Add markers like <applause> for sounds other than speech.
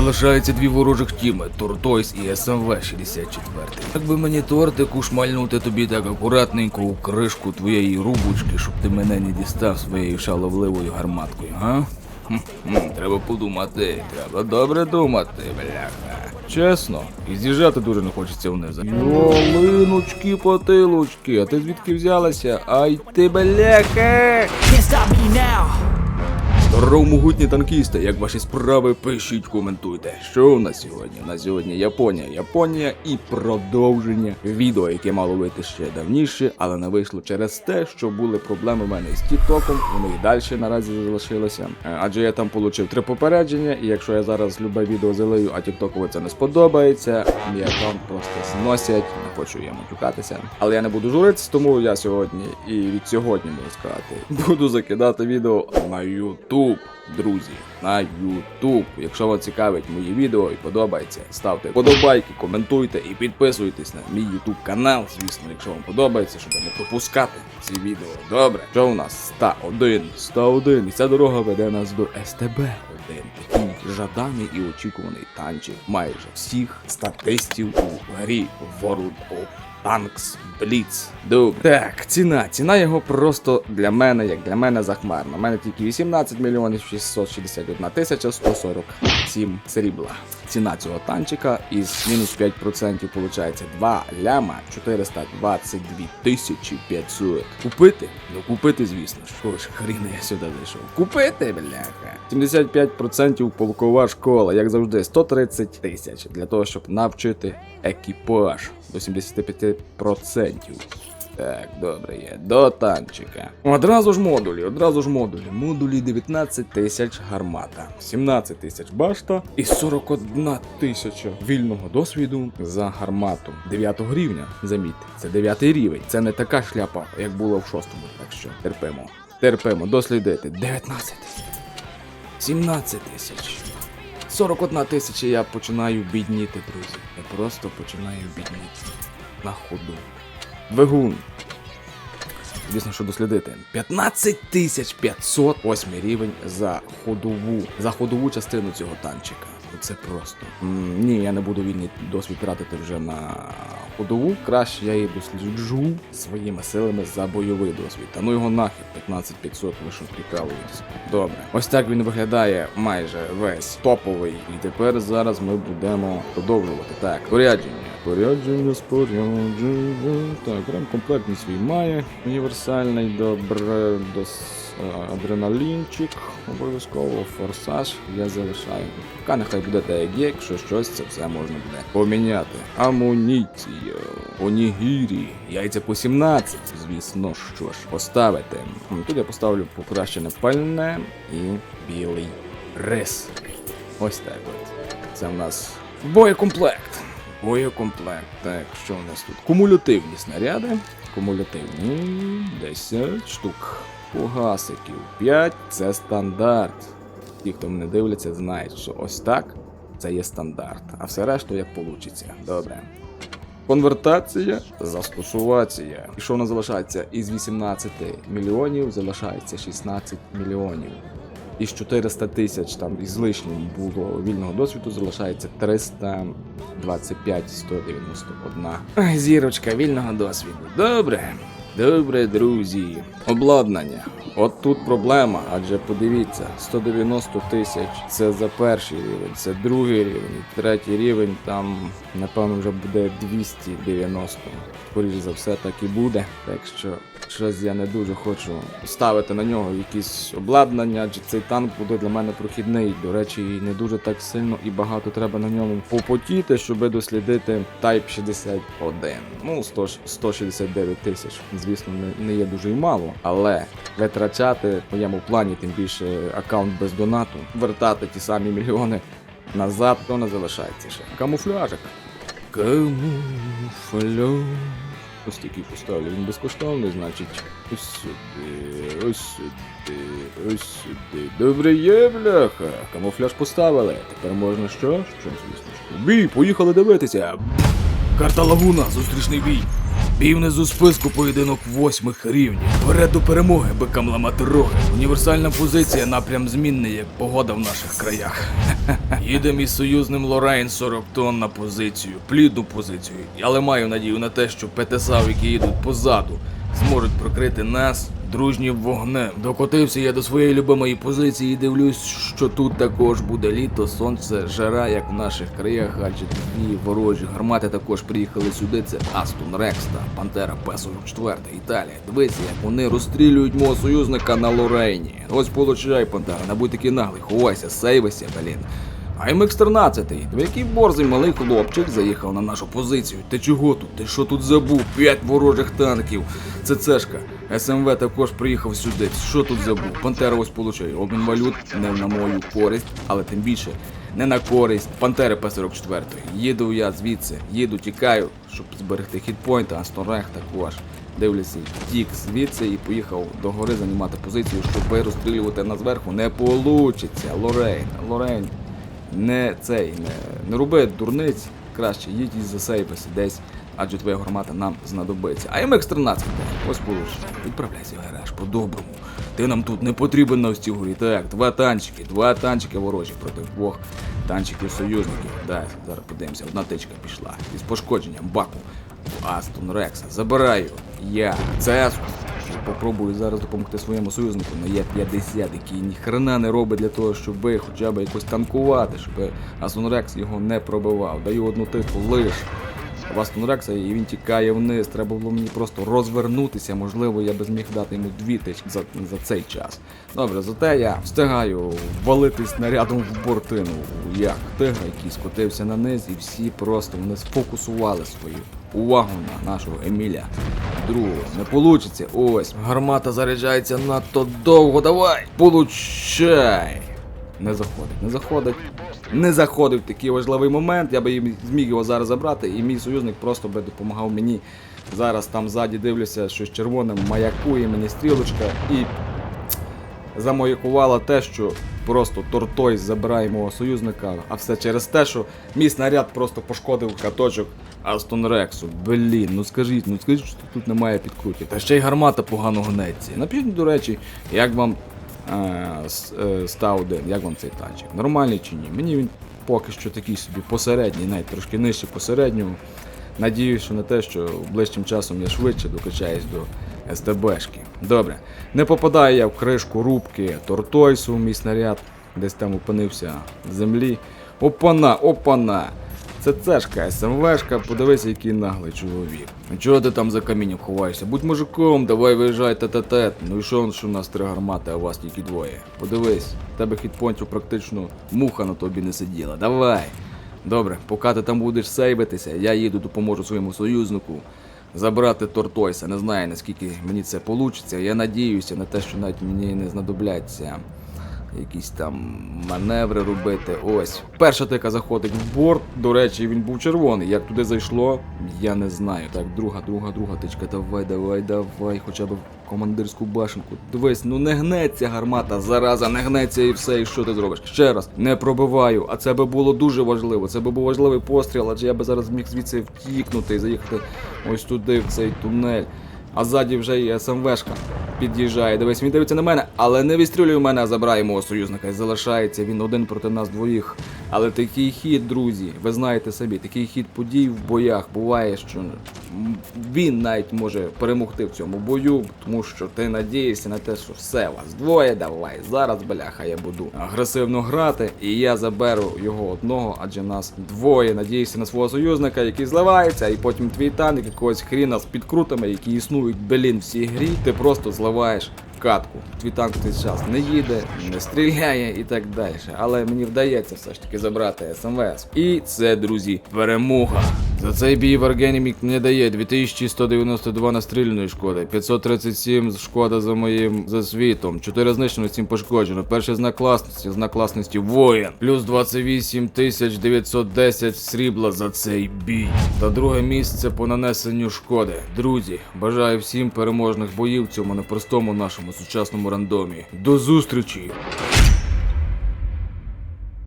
Залишається дві ворожих тіми Тортойс і СМВ 64. Як би мені тортику шмальнути тобі так акуратненько у кришку твоєї рубочки, щоб ти мене не дістав своєю шаловливою гарматкою, га? Хм, Треба подумати, треба добре думати, бляха. Чесно, і з'їжджати дуже не хочеться вниз. Йолиночки, потилочки, а ти звідки взялася? Ай ти бляха! Can't stop me now. Здорово, могутні танкісти, як ваші справи, пишіть, коментуйте. Що у нас сьогодні? У нас сьогодні Японія, Японія і продовження відео, яке мало вийти ще давніше, але не вийшло через те, що були проблеми в мене з Тіктоком. Вони і далі наразі залишилися. Е, Адже я там отримав три попередження, і якщо я зараз любе відео залию, а Тіктокові це не сподобається, мій аккаунт просто зносять. Хочу я матюкатися. Але я не буду журитися, тому я сьогодні і від сьогодні можу сказати, <laughs> буду закидати відео на YouTube, друзі. На YouTube. Якщо вас цікавить мої відео і подобається, ставте подобайки, коментуйте і підписуйтесь на мій YouTube канал. Звісно, якщо вам подобається, щоб не пропускати ці відео. Добре, що у нас 101, 101, і ця дорога веде нас до СТБ 1 такий жаданий і очікуваний танчик майже всіх статистів у грі World of Танкс Бліц. Добре. Так, ціна. Ціна його просто для мене, як для мене, захмарна. У мене тільки 18 мільйонів 661 тисяча 147 срібла. Ціна цього танчика із мінус 5% виходить 2 ляма 422 тисячі 500. Купити? Ну купити, звісно. Що ж, хріна я сюди зайшов. Купити, бляха. 75% полкова школа, як завжди, 130 тисяч для того, щоб навчити екіпаж до 75%. Так, добре є. До танчика. Одразу ж модулі, одразу ж модулі. Модулі 19 тисяч гармата, 17 тисяч башта і 41 тисяча вільного досвіду за гармату 9 рівня. Замітьте, це 9 рівень. Це не така шляпа, як було в 6 Так що терпимо. Терпимо, дослідити. 19 тисяч. 17 тисяч. 41 тисяча я починаю бідніти, друзі. Я просто починаю бідніти. На ходу. Двигун. Звісно, що дослідити. 15 тисяч 500 восьмий рівень за ходову, за ходову частину цього танчика. Ну, Це просто. Ні, я не буду вільний досвід тратити вже на ходову. Краще я її досліджу своїми силами за бойовий досвід. Та ну його нахер 15 500, ви що прикалуєтесь. Добре. Ось так він виглядає майже весь топовий. І тепер зараз ми будемо продовжувати. Так, порядження. Порядження, спорядження. Так, ремкомплект він свій має. Універсальний добре до адреналінчик. Обов'язково форсаж я залишаю. Поки нехай буде так як є, якщо щось, це все можна буде поміняти. Амуніція, онігірі, яйця по 17, звісно, що ж, поставити. Тут я поставлю покращене пальне і білий рис. Ось так от. Це в нас боєкомплект. Боєкомплект. Так, що у нас тут? Кумулятивні снаряди. Кумулятивні 10 штук. Погасиків 5 це стандарт. Ті, хто мене дивляться, знають, що ось так це є стандарт. А все решту як получиться. Добре. Конвертація, застосувація. І що в нас залишається? Із 18 мільйонів залишається 16 мільйонів. Із 400 тисяч там із лишнім було вільного досвіду, залишається 325 191. Зірочка вільного досвіду. Добре. Добре, друзі. Обладнання. От тут проблема, адже подивіться, 190 тисяч це за перший рівень, це другий рівень, третій рівень там, напевно, вже буде 290. Скоріше за все, так і буде. Так що щось я не дуже хочу ставити на нього якісь обладнання, адже цей танк буде для мене прохідний. До речі, і не дуже так сильно і багато треба на ньому попотіти, щоб дослідити Type 61. Ну, 100, 169 тисяч. Звісно, не, не є дуже й мало, але витрачати в моєму плані, тим більше аккаунт без донату, вертати ті самі мільйони назад, то не залишається ще. Камуфляжик. Камуфляж. Ось такий поставлю. Він безкоштовний, значить. Ось сюди, ось сюди, ось сюди. Добре є, бляха. Камуфляж поставили. Тепер можна що? Що, звісно. Бій, поїхали дивитися. Карта Лагуна, зустрічний бій. Бій внизу списку поєдинок восьмих рівнів. Вперед до перемоги, бикам ламати роги. Універсальна позиція, напрям змінний, як погода в наших краях. <laughs> Їдемо із союзним Лорейн 40 тонн на позицію, плідну позицію. Але маю надію на те, що ПТСАВ, які їдуть позаду, зможуть прокрити нас дружнім вогнем. Докотився я до своєї любимої позиції і дивлюсь, що тут також буде літо, сонце, жара, як в наших краях, адже дві ворожі гармати також приїхали сюди. Це Астон Рекс та Пантера П-44 Італія. Дивися, як вони розстрілюють мого союзника на Лорейні. Ось получай, Пантера, не будь такий наглий, ховайся, сейвися, блін. А МХ-13, який борзий малий хлопчик заїхав на нашу позицію. Ти чого тут? Ти що тут забув? П'ять ворожих танків. Це цешка. СМВ також приїхав сюди. Що тут забув? Пантера ось получає. Обмін валют не на мою користь, але тим більше не на користь. Пантери П-44. Їду я звідси, їду, тікаю, щоб зберегти хітпойнт, а Сторех також. Дивлюся, тік звідси і поїхав до гори займати позицію, щоб розстрілювати нас зверху. Не получиться. Лорейн, Лорейн. Не цей, не, не роби дурниць, краще їдь і засейвися десь, адже твоя гармата нам знадобиться. А МХ-13, ось получше. Відправляйся в гараж по-доброму. Ти нам тут не потрібен на горі. Так, два танчики, два танчики ворожі проти двох танчиків союзників. Да, зараз подивимося, одна тичка пішла. Із пошкодженням баку в Астон Рекса. Забираю я ЦС. Попробую зараз допомогти своєму союзнику Ну Є-50, який ніхрена не робить для того, щоб хоча б якось танкувати, щоб Азонрекс його не пробивав. Даю одну типу лиш в Астон Рекса і він тікає вниз. Треба було мені просто розвернутися. Можливо, я би зміг дати йому дві тички за, за цей час. Добре, зате я встигаю валити снарядом в бортину, як тигр, який скотився на низ, і всі просто вони сфокусували свою увагу на нашого Еміля. Другого не получиться. Ось, гармата заряджається надто довго. Давай! Получай! Не заходить, не заходить. Не заходив такий важливий момент. Я би зміг його зараз забрати, і мій союзник просто би допомагав мені. Зараз там ззаді дивлюся, щось червоним маякує мені стрілочка і замаякувало те, що просто тортой забирає мого союзника, а все через те, що мій снаряд просто пошкодив каточок Астон Рексу. Блін, ну скажіть, ну скажіть, що тут немає підкрутів. Та ще й гармата погано гнеться. Напишіть, до речі, як вам став один, як вам цей танчик? Нормальний чи ні? Мені він поки що такий собі посередній, навіть трошки нижче посереднього. Надіюсь, що на те, що ближчим часом я швидше докачаюсь до СТБшки. Добре. Не попадаю я в кришку рубки Тортойсу, мій снаряд десь там опинився в землі. Опана, опана! Це цешка, СМВшка, подивися, який наглий чоловік. Чого ти там за камінням ховаєшся? Будь мужиком, давай виїжджай тет-тет. Ну і що, що у нас три гармати, а у вас тільки двоє. Подивись, в тебе хітпонтів практично муха на тобі не сиділа. Давай. Добре, поки ти там будеш сейвитися, я їду допоможу своєму союзнику забрати Тортойса. Не знаю наскільки мені це вийде. Я надіюся на те, що навіть мені не знадобляться якісь там маневри робити. Ось. Перша тика заходить в борт. До речі, він був червоний. Як туди зайшло, я не знаю. Так, друга, друга, друга тичка. Давай, давай, давай, хоча б в командирську башенку. Дивись, ну не гнеться гармата, зараза, не гнеться і все. І що ти зробиш? Ще раз, не пробиваю. А це би було дуже важливо. Це би був важливий постріл, адже я би зараз міг звідси втікнути і заїхати ось туди, в цей тунель. А ззаді вже є СМВшка під'їжджає. Дивись, він дивиться на мене, але не відстрілює мене, забирає мого союзника. І залишається він один проти нас двоїх. Але такий хід, друзі, ви знаєте собі, такий хід подій в боях буває, що він навіть може перемогти в цьому бою, тому що ти надієшся на те, що все вас двоє, давай. Зараз, бляха, я буду агресивно грати, і я заберу його одного, адже нас двоє. Надіюся на свого союзника, який зливається, і потім твій танк якогось хріна з підкрутами, які існують блін в цій грі, ти просто зливаєш катку. Твій танк в цей час не їде, не стріляє і так далі. Але мені вдається все ж таки забрати СМВС. І це, друзі, перемога. За цей бій Wargaming мені дає 2192 настріляної шкоди, 537 шкода за моїм засвітом, 4 знищено, 7 пошкоджено. Перший знак класності, знак класності воїн. Плюс 28 910 срібла за цей бій. Та друге місце по нанесенню шкоди. Друзі, бажаю всім переможних боїв в цьому непростому нашому сучасному рандомі. До зустрічі!